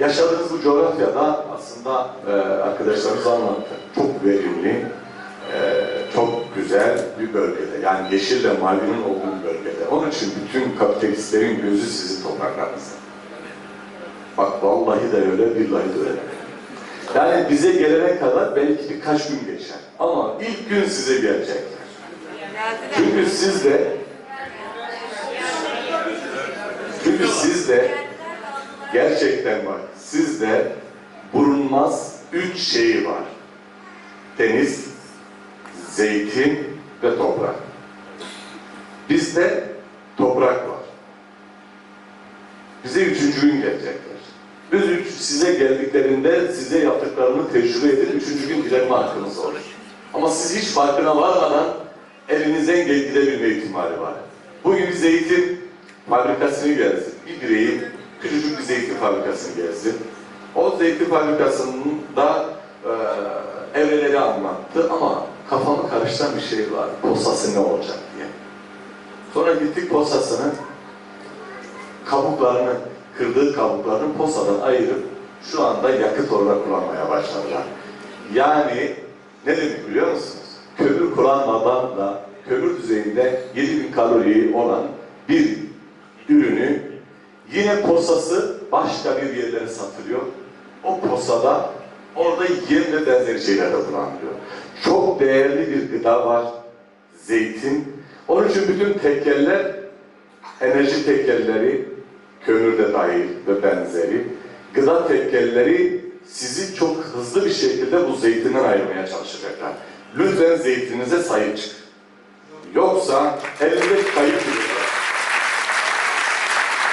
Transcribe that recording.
yaşadığınız bu coğrafyada aslında e, arkadaşlarımız anlattı. Çok verimli, e, çok güzel bir bölgede. Yani yeşille mavinin olduğu bir bölgede. Onun için bütün kapitalistlerin gözü sizin topraklarınızda. Bak vallahi de öyle, billahi de öyle. Yani bize gelene kadar belki birkaç gün geçer. Ama ilk gün size gelecekler. Çünkü siz de çünkü siz de gerçekten bak sizde bulunmaz üç şeyi var. Deniz, zeytin ve toprak. Bizde toprak var. Bize üçüncü gün gelecekler. Biz üç, size geldiklerinde size yaptıklarını tecrübe edip üçüncü gün dilenme hakkınız olur. Ama siz hiç farkına varmadan elinizden gidebilme ihtimali var. Bugün zeytin fabrikasını gelsin. Bir bireyin zeytin fabrikasını gelsin. O zeytin fabrikasında e, evreleri anlattı ama kafamı karıştıran bir şey var. Posası ne olacak diye. Sonra gittik posasını kabuklarını, kırdığı kabuklarını posadan ayırıp şu anda yakıt olarak kullanmaya başladılar. Yani ne demek biliyor musunuz? Kömür kullanmadan da kömür düzeyinde 7000 kalori olan bir ürünü yine posası başka bir yerlere satılıyor. O posada orada yem ve benzeri şeyler kullanılıyor. Çok değerli bir gıda var. Zeytin. Onun için bütün tekkeller enerji tekkelleri, kömür de dahil ve benzeri, gıda tekkelleri sizi çok hızlı bir şekilde bu zeytinden ayırmaya çalışacaklar. Lütfen zeytininize sahip çıkın. Yoksa elinde kayıp